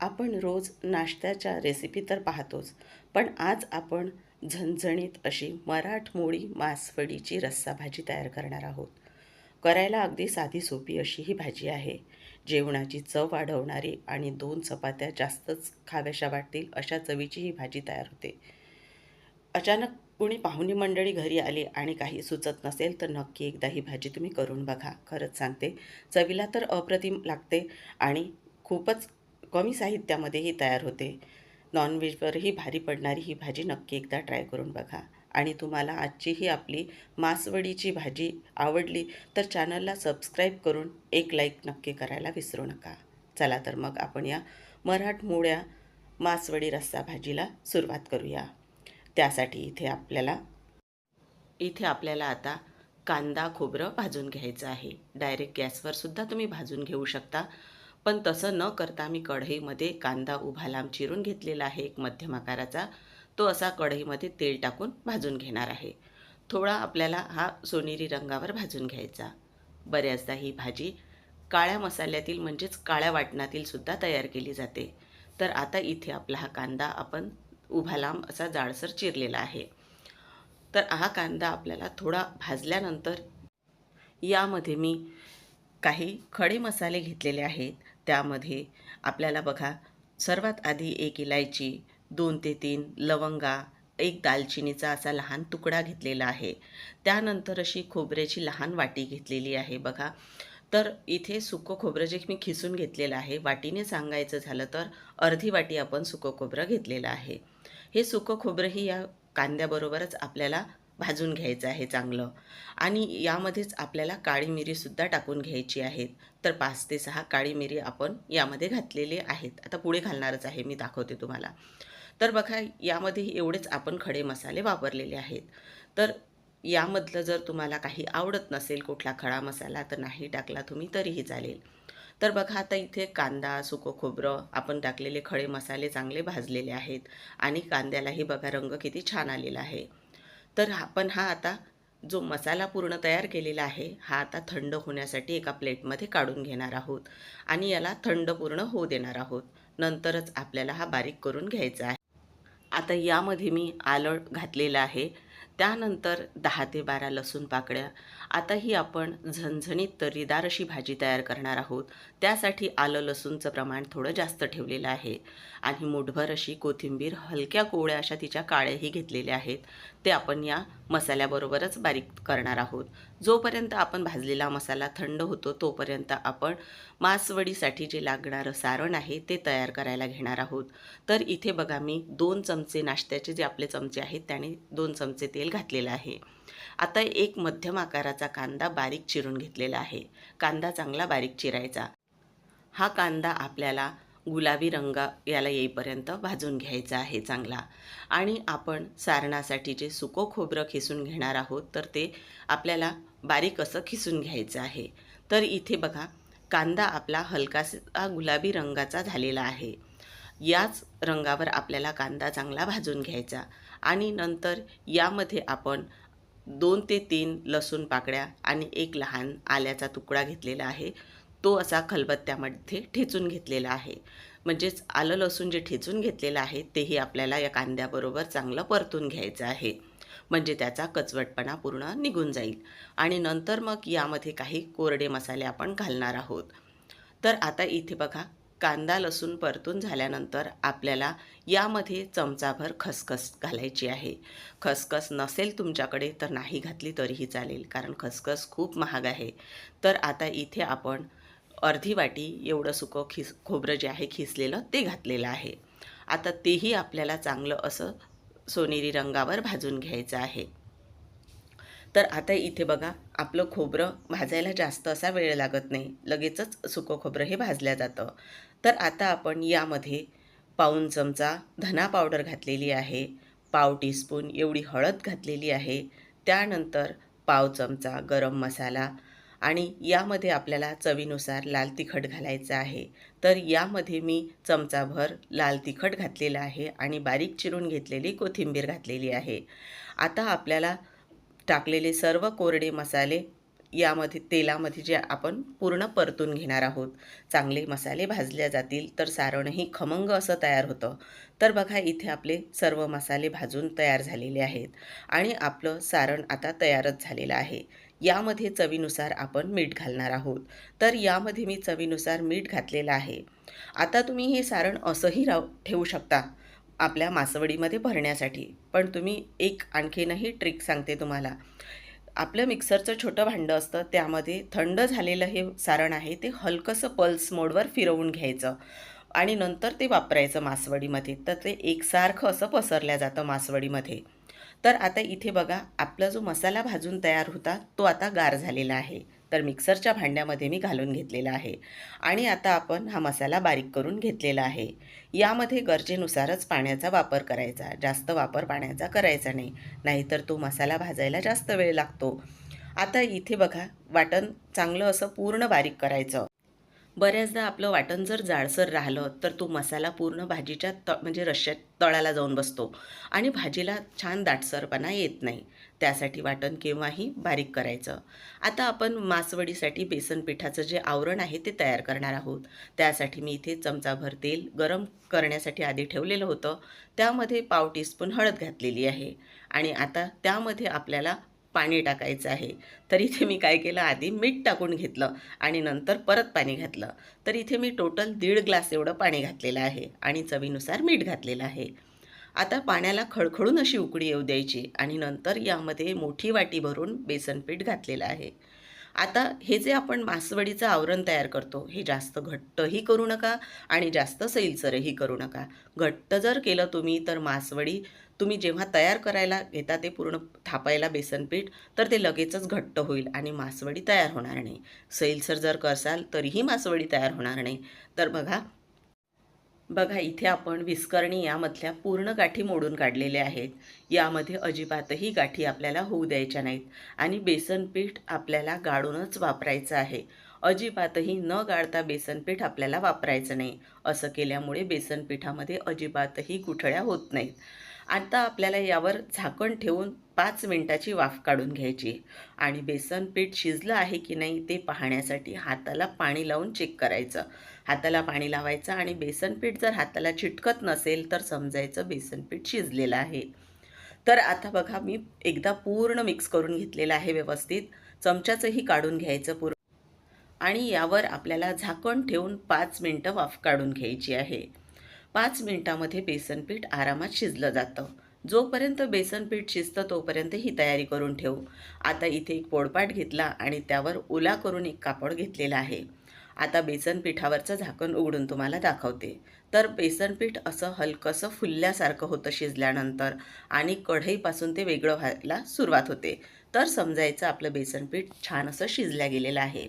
आपण रोज नाश्त्याच्या रेसिपी तर पाहतोच पण आज आपण झणझणीत अशी मराठमोळी मासवडीची रस्सा भाजी तयार करणार आहोत. करायला अगदी साधी सोपी अशी ही भाजी आहे. जेवणाची चव वाढवणारी आणि दोन चपात्या जास्तच खाव्याशा वाटतील अशा चवीची ही भाजी तयार होते. अचानक कुणी पाहुणी मंडळी घरी आली आणि काही सुचत नसेल तर नक्की एकदा ही भाजी तुम्ही करून बघा. खरंच सांगते चवीला तर अप्रतिम लागते आणि खूपच कमी साहित्यामध्येही तयार होते. नॉनव्हेजवरही भारी पडणारी ही भाजी नक्की एकदा ट्राय करून बघा. आणि तुम्हाला आजची ही आपली मासवडीची भाजी आवडली तर चॅनलला सबस्क्राईब करून एक लाईक नक्की करायला विसरू नका. चला तर मग आपण या मराठमोळ्या मासवडी रस्सा भाजीला सुरुवात करूया. त्यासाठी इथे आपल्याला इथे आपल्याला आता कांदा खोबरं भाजून घ्यायचं आहे. डायरेक्ट गॅसवर सुद्धा तुम्ही भाजून घेऊ शकता. पण तसं न करता मी कढईमध्ये कांदा उभा लांब चिरून घेतलेला आहे एक मध्यम आकाराचा. तो असा कढईमध्ये तेल टाकून भाजून घेणार आहे. थोडा आपल्याला हा सोनेरी रंगावर भाजून घ्यायचा. बऱ्याचदा ही भाजी काळ्या मसाल्यातील म्हणजेच काळ्या वाटणातील सुद्धा तयार केली जाते. तर आता इथे आपला हा कांदा आपण उभा लांब असा जाडसर चिरलेला आहे. तर हा कांदा आपल्याला थोडा भाजल्यानंतर यामध्ये मी काही खडे मसाले घेतलेले आहेत. त्यामध्ये आपल्याला बघा सर्वात आधी एक इलायची दोन ते तीन लवंगा एक दालचिनीचा असा लहान तुकडा घेतलेला आहे. त्यानंतर अशी खोबऱ्याची लहान वाटी घेतलेली आहे बघा. तर इथे सुकं खोबरं जे मी खिसून घेतलेलं आहे वाटीने सांगायचं झालं तर अर्धी वाटी आपण सुकं खोबरं घेतलेलं आहे. हे सुकं खोबरंही या कांद्याबरोबरच आपल्याला भाजून घ्यायचं आहे चांगलं. आणि यामध्येच आपल्याला काळी मिरीसुद्धा टाकून घ्यायची आहेत. तर पाच ते सहा काळी मिरी आपण यामध्ये घातलेले आहेत. आता पुढे घालणारच आहे मी दाखवते तुम्हाला. तर बघा यामध्ये एवढेच आपण खडे मसाले वापरलेले आहेत. तर यामधलं जर तुम्हाला काही आवडत नसेल कुठला खडा मसाला तर नाही टाकला तुम्ही तरीही चालेल. तर बघा आता इथे कांदा सुकं खोबरं आपण टाकलेले खडे मसाले चांगले भाजलेले आहेत. आणि कांद्यालाही बघा रंग किती छान आलेला आहे. तर आपण हा आता जो मसाला पूर्ण तयार केलेला आहे हा आता थंड होण्यासाठी एका प्लेटमध्ये काढून घेणार आहोत आणि याला थंड पूर्ण होऊ देणार आहोत. नंतरच आपल्याला हा बारीक करून घ्यायचा आहे. आता यामध्ये मी आलं घातलेलं आहे. त्यानंतर दहा ते बारा लसूण पाकळ्या आता ही आपण झणझणीत तर्रीदार अशी भाजी तयार करणार आहोत. त्यासाठी आलं लसूणचं प्रमाण थोडं जास्त ठेवलेलं आहे. आणि मुठभर अशी कोथिंबीर हलक्या कोवळ्या अशा तिच्या काळ्याही घेतलेल्या आहेत. ते आपण या मसाल्याबरोबरच बारीक करणार आहोत. जोपर्यंत आपण भाजलेला मसाला थंड होतो तोपर्यंत आपण मासवडीसाठी जे लागणारं सारण आहे ते तयार करायला घेणार आहोत. तर इथे बघा मी दोन चमचे नाश्त्याचे जे आपले चमचे आहेत त्याने दोन चमचे तेल घातलेलं आहे. आता एक मध्यम आकाराचा कांदा बारीक चिरून घेतलेला आहे. कांदा चांगला बारीक चिरायचा. हा कांदा आपल्याला गुलाबी रंग याला येईपर्यंत भाजून घ्यायचा आहे चांगला. आणि आपण सारणासाठी जे सुको खोबरं खिसून घेणार आहोत तर ते आपल्याला बारीक असं खिसून घ्यायचं आहे. तर इथे बघा कांदा आपला हलकासा गुलाबी रंगाचा झालेला आहे. याच रंगावर आपल्याला कांदा चांगला भाजून घ्यायचा. आणि नंतर यामध्ये आपण दोन ते तीन लसूण पाकळ्या आणि एक लहान आल्याचा तुकडा घेतलेला आहे. तो असा खलबत्त्यामध्ये ठेचून घेतलेला आहे. म्हणजेच आलं लसूण जे ठेचून घेतलेलं आहे तेही आपल्याला या कांद्याबरोबर चांगलं परतून घ्यायचं आहे. म्हणजे त्याचा कचवटपणा पूर्ण निघून जाईल. आणि नंतर मग यामध्ये काही कोरडे मसाले आपण घालणार आहोत. तर आता इथे बघा कांदा लसूण परतून झाल्यानंतर आपल्याला यामध्ये चमचाभर खसखस घालायची आहे. खसखस नसेल तुमच्याकडे तर नाही घातली तरीही चालेल कारण खसखस खूप महाग आहे. तर आता इथे आपण अर्धी वाटी एवढं सुकं खिस खोबरं जे आहे खिसलेलं ते घातलेलं आहे. आता तेही आपल्याला चांगलं असं सोनेरी रंगावर भाजून घ्यायचं आहे. तर आता इथे बघा आपलं खोबरं भाजायला जास्त असा वेळ लागत नाही. लगेचच सुकं खोबरं हे भाजल्या जातं. तर आता आपण यामध्ये पाऊन चमचा धना पावडर घातलेली आहे पाव टीस्पून एवढी हळद घातलेली आहे त्यानंतर पाव चमचा गरम मसाला आणि यामध्ये आपल्याला चवीनुसार लाल तिखट घालायचं आहे. तर यामध्ये मी चमचाभर लाल तिखट घातलेलं आहे आणि बारीक चिरून घेतलेली कोथिंबीर घातलेली आहे. आता आपल्याला टाकलेले सर्व कोरडे मसाले यामध्ये तेलामध्ये जे आपण पूर्ण परतून घेणार आहोत. चांगले मसाले भाजल्या जातील तर सारणही खमंग असं तयार होतं. तर बघा इथे आपले सर्व मसाले भाजून तयार झालेले आहेत. आणि आपलं सारण आता तयारच झालेलं आहे. यामध्ये चवीनुसार आपण मीठ घालणार आहोत. तर यामध्ये मी चवीनुसार मीठ घातलेलं आहे. आता तुम्ही हे सारण असंही राव ठेवू शकता. आपल्या मासवडीमध्ये भरण्यासाठी. पण तुम्ही एक आणखीनही ट्रिक सांगते तुम्हाला. आपलं मिक्सरचं छोटं भांडं असतं त्यामध्ये थंड झालेलं हे सारण आहे ते हलकंसं पल्स मोडवर फिरवून घ्यायचं. आणि नंतर ते वापरायचं मासवडीमध्ये. तर ते एकसारखं असं पसरल्या जातं मासवडीमध्ये. तर आता इथे बघा आपला जो मसाला भाजून तयार होता तो आता गार झालेला आहे. तर मिक्सरच्या भांड्यामध्ये मी घालून घेतलेला आहे. आणि आता आपण हा मसाला बारीक करून घेतलेला आहे. यामध्ये गरजेनुसारच पाण्याचा वापर करायचा. जास्त वापर पाण्याचा करायचा नाही. नाहीतर तो मसाला भाजायला जास्त वेळ लागतो. आता इथे बघा वाटण चांगलं असं पूर्ण बारीक करायचं. बऱ्याचदा आपलं वाटण जर जाडसर राहिलं तर तो मसाला पूर्ण भाजीच्या त म्हणजे रश्श्यात तळाला जाऊन बसतो. आणि भाजीला छान दाटसरपणा येत नाही. त्यासाठी वाटण केव्हाही बारीक करायचं. आता आपण मासवडीसाठी बेसन पिठाचं जे आवरण आहे ते तयार करणार आहोत. त्यासाठी मी इथे चमचाभर तेल गरम करण्यासाठी आधी ठेवलेलं होतं. त्यामध्ये पाव टीस्पून हळद घातलेली आहे. आणि आता त्यामध्ये आपल्याला पाणी टाकायचं आहे. तर इथे मी काय केलं? आधी मीठ टाकून घेतलं आणि नंतर परत पाणी घातलं. तर इथे मी टोटल दीड ग्लास एवढं पाणी घातलेलं आहे आणि चवीनुसार मीठ घातलेलं आहे. आता पाण्याला खळखळून अशी उकडी येऊ द्यायची आणि नंतर यामध्ये मोठी वाटी भरून बेसन पीठ घातलेलं आहे. आता हे जे आपण मासवडीचं आवरण तयार करतो हे जास्त घट्टही करू नका आणि जास्त सैलसरही करू नका. घट्ट जर केलं तुम्ही तर मासवडी तुम्ही जेव्हा तयार करायला घेता ते पूर्ण थापायला बेसनपीठ तर ते लगेचच घट्ट होईल आणि मासवडी तयार होणार नाही. सैलसर जर करसाल तरीही मासवडी तयार होणार नाही. तर बघा बघा इथे आपण विस्करणी यामधल्या पूर्ण गाठी मोडून काढलेल्या आहेत. यामध्ये अजिबातही गाठी आपल्याला होऊ द्यायच्या नाहीत आणि बेसनपीठ आपल्याला गाळूनच वापरायचं आहे. अजिबातही न गाळता बेसनपीठ आपल्याला वापरायचं नाही. असं केल्यामुळे बेसन पिठामध्ये अजिबातही गुठळ्या होत नाहीत. आता आपल्याला यावर झाकण ठेवून पाच मिनटाची वाफ काढून घ्यायची आणि बेसन पीठ शिजलं आहे की नाही ते पाहण्यासाठी हाताला पाणी लावून चेक करायचं. हाताला पाणी लावायचं आणि बेसनपीठ जर हाताला चिटकत नसेल तर समजायचं बेसनपीठ शिजलेलं आहे. तर आता बघा मी एकदा पूर्ण मिक्स करून घेतलेलं आहे व्यवस्थित. चमच्याचंही काढून घ्यायचं पूर्ण. आणि यावर आपल्याला झाकण ठेवून पाच मिनटं वाफ काढून घ्यायची आहे. पाच मिनटामध्ये बेसनपीठ आरामात शिजलं जातं. जोपर्यंत बेसनपीठ शिजतं तोपर्यंत ही तयारी करून ठेवू. आता इथे एक पोळपाट घेतला आणि त्यावर ओला करून एक कापड घेतलेला आहे. आता बेसन पिठावरचं झाकण उघडून तुम्हाला दाखवते. तर बेसन पीठ असं हलकंसं फुलल्यासारखं होतं शिजल्यानंतर आणि कढईपासून ते वेगळं व्हायला सुरुवात होते. तर समजायचं आपलं बेसन पीठ छान असं शिजल्या गेलेलं आहे.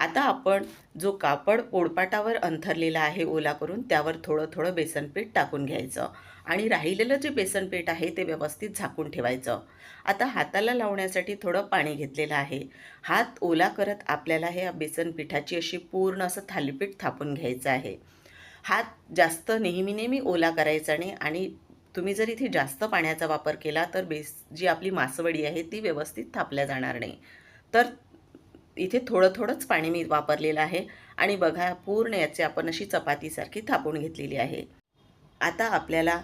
आता आपण जो कापड पोळपाटावर अंथरलेला आहे ओला करून त्यावर थोडं थोडं बेसनपीठ टाकून घ्यायचं आणि राहिलेलं जे बेसनपीठ आहे ते व्यवस्थित झाकून ठेवायचं. आता हाताला लावण्यासाठी थोडं पाणी घेतलेलं आहे. हात ओला करत आपल्याला हे बेसन पिठाची अशी पूर्ण असं थालीपीठ थापून घ्यायचं आहे. हात जास्त नेहमी नेहमी ओला करायचा नाही आणि तुम्ही जर इथे जास्त पाण्याचा वापर केला तर बेस जी आपली मासवडी आहे ती व्यवस्थित थापल्या जाणार नाही. तर इथे थोडं थोडंच पाणी मी वापरलेलं आहे. आणि बघा पूर्ण याचे आपण अशी चपातीसारखी थापून घेतलेली आहे. आता आपल्याला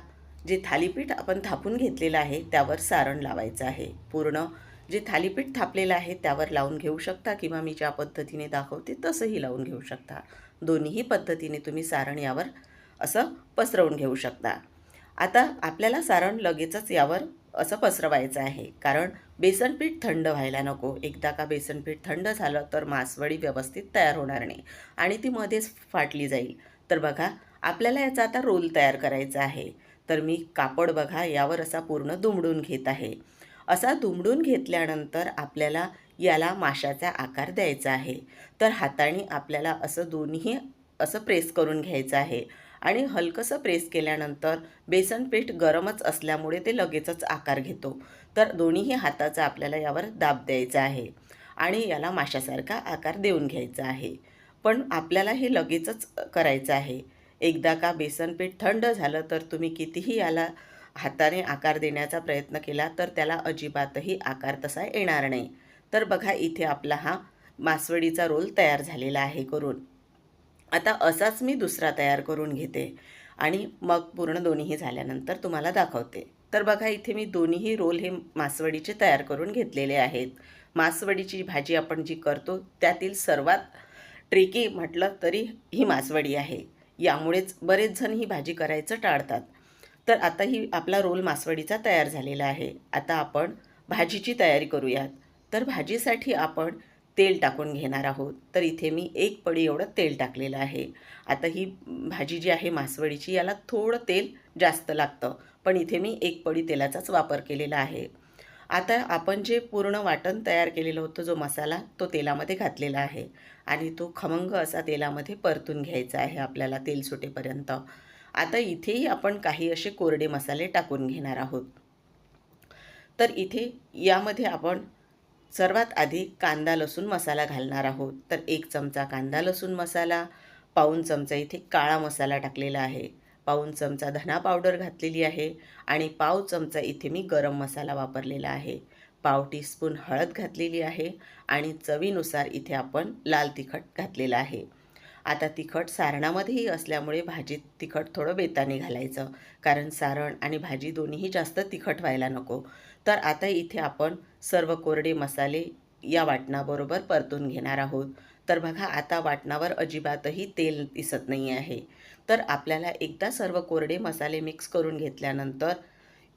जे थालीपीठ आपण थापून घेतलेलं आहे त्यावर सारण लावायचं आहे. पूर्ण जे थालीपीठ थापलेलं आहे त्यावर लावून घेऊ शकता किंवा मी ज्या पद्धतीने दाखवते तसंही लावून घेऊ शकता. दोन्हीही पद्धतीने तुम्ही सारण यावर असं पसरवून घेऊ शकता. आता आपल्याला सारण लगेचच यावर असं पसरवायचं आहे. कारण बेसनपीठ थंड व्हायला नको. एकदा का बेसनपीठ थंड झालं तर मासवडी व्यवस्थित तयार होणार नाही आणि ती मध्येच फाटली जाईल. तर बघा आपल्याला याचा आता रोल तयार करायचा आहे. तर मी कापड बघा यावर असा पूर्ण दुमडून घेत आहे. असा दुमडून घेतल्यानंतर आपल्याला याला माशाचा आकार द्यायचा आहे. तर हाताने आपल्याला असं दोन्ही असं प्रेस करून घ्यायचं आहे. आणि हलकंसं प्रेस केल्यानंतर बेसन पीठ गरमच असल्यामुळे ते लगेचच आकार घेतो. तर दोन्हीही हाताचा आपल्याला यावर दाब द्यायचा आहे आणि याला माशासारखा आकार देऊन घ्यायचा आहे. पण आपल्याला हे लगेचच करायचं आहे. एकदा का बेसन पीठ थंड झालं तर तुम्ही कितीही याला हाताने आकार देण्याचा प्रयत्न केला तर त्याला अजिबातही आकार तसा येणार नाही. तर बघा इथे आपला हा मासवडीचा रोल तयार झालेला आहे करून. आता असाच मी दुसरा तयार करून घेते आणि मग पूर्ण दोन्हीही झाल्यानंतर तुम्हाला दाखवते. तर बघा इथे मी दोन्हीही रोल हे मासवडीचे तयार करून घेतलेले आहेत. मासवडीची भाजी आपण जी करतो त्यातील सर्वात ट्रिकी म्हटलं तरी ही मासवडी आहे. यामुळेच बरेच जण ही भाजी करायचं टाळतात. तर आता ही आपला रोल मासवडीचा तयार झालेला आहे. आता आपण भाजीची तयारी करूयात. तर भाजीसाठी आपण तेल टाकून घेणार आहोत. तर इथे मी एक पडी एवढं तेल टाकलेलं आहे. आता ही भाजी जी आहे मासवडीची याला थोडं तेल जास्त लागतं. पण इथे मी एक पडी तेलाचाच वापर केलेला आहे. आता आपण जे पूर्ण वाटण तयार केलेलं होतं जो मसाला तो तेलामध्ये घातलेला आहे. आणि तो खमंग असा तेलामध्ये परतून घ्यायचा आहे आपल्याला तेल सुटेपर्यंत. आता इथेही आपण काही असे कोरडे मसाले टाकून घेणार आहोत. तर इथे यामध्ये आपण सर्वात आधी कांदा लसूण मसाला घालणार आहोत. तर एक चमचा कांदा लसूण मसाला पाऊन चमचा इथे काळा मसाला टाकलेला आहे. पाऊन चमचा धना पावडर घातलेली आहे आणि पाव चमचा इथे मी गरम मसाला वापरलेला आहे. पाव टीस्पून हळद घातलेली आहे आणि चवीनुसार इथे आपण लाल तिखट घातलेलं आहे. आता तिखट सारणामध्येही असल्यामुळे भाजीत तिखट थोडं बेताने घालायचं कारण सारण आणि भाजी दोन्हीही जास्त तिखट व्हायला नको. तर आता इथे आपण सर्व कोरडे मसाले या वाटणाबरोबर परतून घेणार आहोत. तर बघा आता वाटणावर अजिबातही तेल दिसत नाही आहे. तर आपल्याला एकदा सर्व कोरडे मसाले मिक्स करून घेतल्यानंतर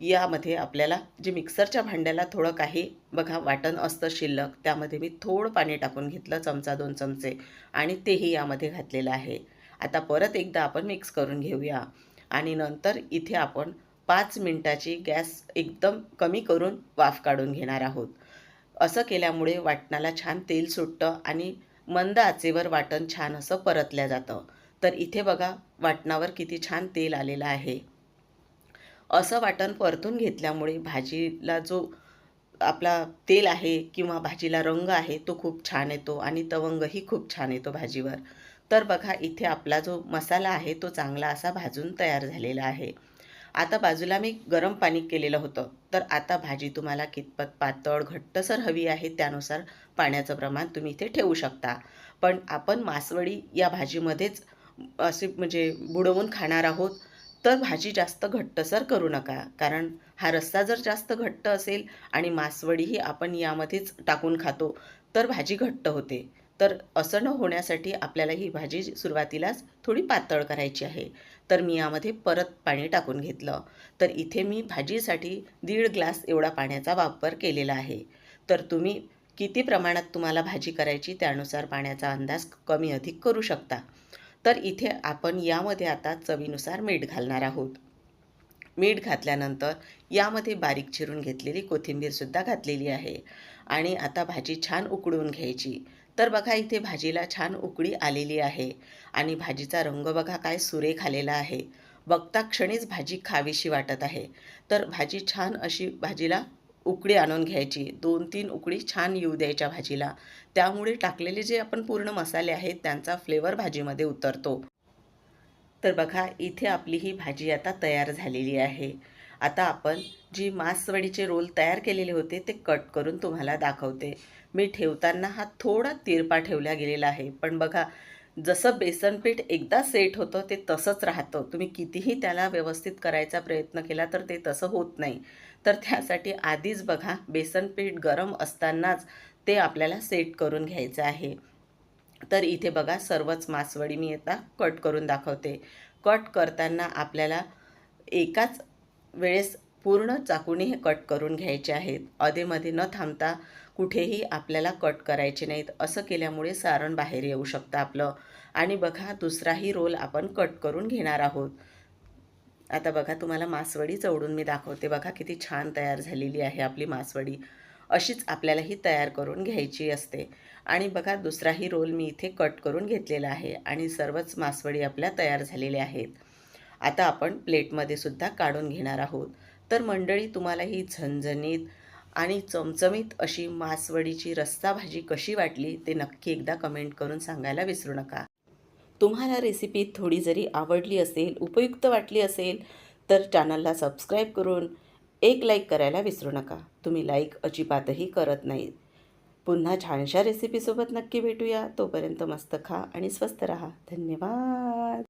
यामध्ये आपल्याला जे मिक्सरच्या भांड्याला थोडं काही बघा वाटण असतं शिल्लक त्यामध्ये मी थोडं पाणी टाकून घेतलं चमचा दोन चमचे आणि तेही यामध्ये घातलेलं आहे. आता परत एकदा आपण मिक्स करून घेऊया. आणि नंतर इथे आपण पाच मिनटाची गॅस एकदम कमी करून वाफ काढून घेणार आहोत. असं केल्यामुळे वाटणाला छान तेल सुटतं आणि मंद आचेवर वाटण छान असं परतल्या जातं. तर इथे बघा वाटणावर किती छान तेल आलेलं आहे. असं वाटण परतून घेतल्यामुळे भाजीला जो आपला तेल आहे किंवा भाजीला रंग आहे तो खूप छान येतो आणि तवंगही खूप छान येतो भाजीवर. तर बघा इथे आपला जो मसाला आहे तो चांगला असा भाजून तयार झालेला आहे. आता बाजूला मी गरम पाणी केलेलं होतं. तर आता भाजी तुम्हाला कितपत पातळ घट्टसर हवी आहे त्यानुसार पाण्याचं प्रमाण तुम्ही इथे ठेवू शकता. पण आपण मासवडी या भाजीमध्येच असे म्हणजे बुडवून खाणार आहोत तर भाजी जास्त घट्टसर करू नका. कारण हा रस्सा जर जास्त घट्ट असेल आणि मासवडीही आपण यामध्येच टाकून खातो तर भाजी घट्ट होते. तर असं न होण्यासाठी आपल्याला ही भाजी सुरुवातीलाच थोडी पातळ करायची आहे. तर मी यामध्ये परत पाणी टाकून घेतलं. तर इथे मी भाजीसाठी दीड ग्लास एवढा पाण्याचा वापर केलेला आहे. तर तुम्ही किती प्रमाणात तुम्हाला भाजी करायची त्यानुसार पाण्याचा अंदाज कमी अधिक करू शकता. तर इथे आपण यामध्ये आता चवीनुसार मीठ घालणार आहोत. मीठ घातल्यानंतर यामध्ये बारीक चिरून घेतलेली कोथिंबीरसुद्धा घातलेली आहे. आणि आता भाजी छान उकडून घ्यायची. तर बघा इथे भाजीला छान उकळी आलेली आहे आणि भाजीचा रंग बघा काय सुरेख आलेला आहे. बघता क्षणीच भाजी खावीशी वाटत आहे. तर भाजी छान अशी भाजीला उकडी आणून घ्यायची. दोन तीन उकडी छान येऊ द्यायच्या भाजीला. त्यामुळे टाकलेले जे आपण पूर्ण मसाले आहेत त्यांचा फ्लेवर भाजीमध्ये उतरतो. तर बघा इथे आपली ही भाजी आता तयार झालेली आहे. आता आपण जी मासवडीचे रोल तयार केलेले होते ते कट करून तुम्हाला दाखवते. मी ठेवताना हा थोडा तिरपा ठेवला गेलेला आहे. पण बघा जसं बेसनपीठ एकदा सेट होतं ते तसंच राहतं. तुम्ही कितीही त्याला व्यवस्थित करायचा प्रयत्न केला तर ते तसं होत नाही. तर त्यासाठी आधीच बघा बेसनपीठ गरम असतानाच ते आपल्याला सेट करून घ्यायचं आहे. तर इथे बघा सर्वच मासवडी मी आता कट करून दाखवते. कट करताना आपल्याला एकाच वेळेस पूर्ण चाकूने हे कट करून घ्यायचे आहेत. अधेमध्ये न थांबता कुठेही आपल्याला कट करायचे नाहीत. असं केल्यामुळे सारण बाहेर येऊ शकतं आपलं. आणि बघा दुसराही रोल आपण कट करून घेणार आहोत. आता बघा तुम्हाला मासवडी चवडून मी दाखवते. बघा किती छान तयार झालेली आहे आपली मासवडी. अशीच आपल्याला ही तयार करून घ्यायची असते. आणि बघा दुसराही रोल मी इथे कट करून घेतलेला आहे. आणि सर्वच मासवडी आपल्या तयार झालेल्या आहेत. आता आपण प्लेटमध्ये सुद्धा काढून घेणार आहोत. तर मंडळी तुम्हाला ही झणझणीत आणि चमचमीत अशी मासवडीची रस्सा भाजी कशी वाटली ते नक्की एकदा कमेंट करून सांगायला विसरू नका. तुम्हाला रेसिपी थोडी जरी आवडली असेल उपयुक्त वाटली असेल तर चॅनलला सबस्क्राईब करून एक लाईक करायला विसरू नका. तुम्ही लाईक अजिबातही करत नाही पुन्हा छानशा रेसिपीसोबत नक्की भेटूया. तोपर्यंत मस्त खा आणि स्वस्त रहा. धन्यवाद.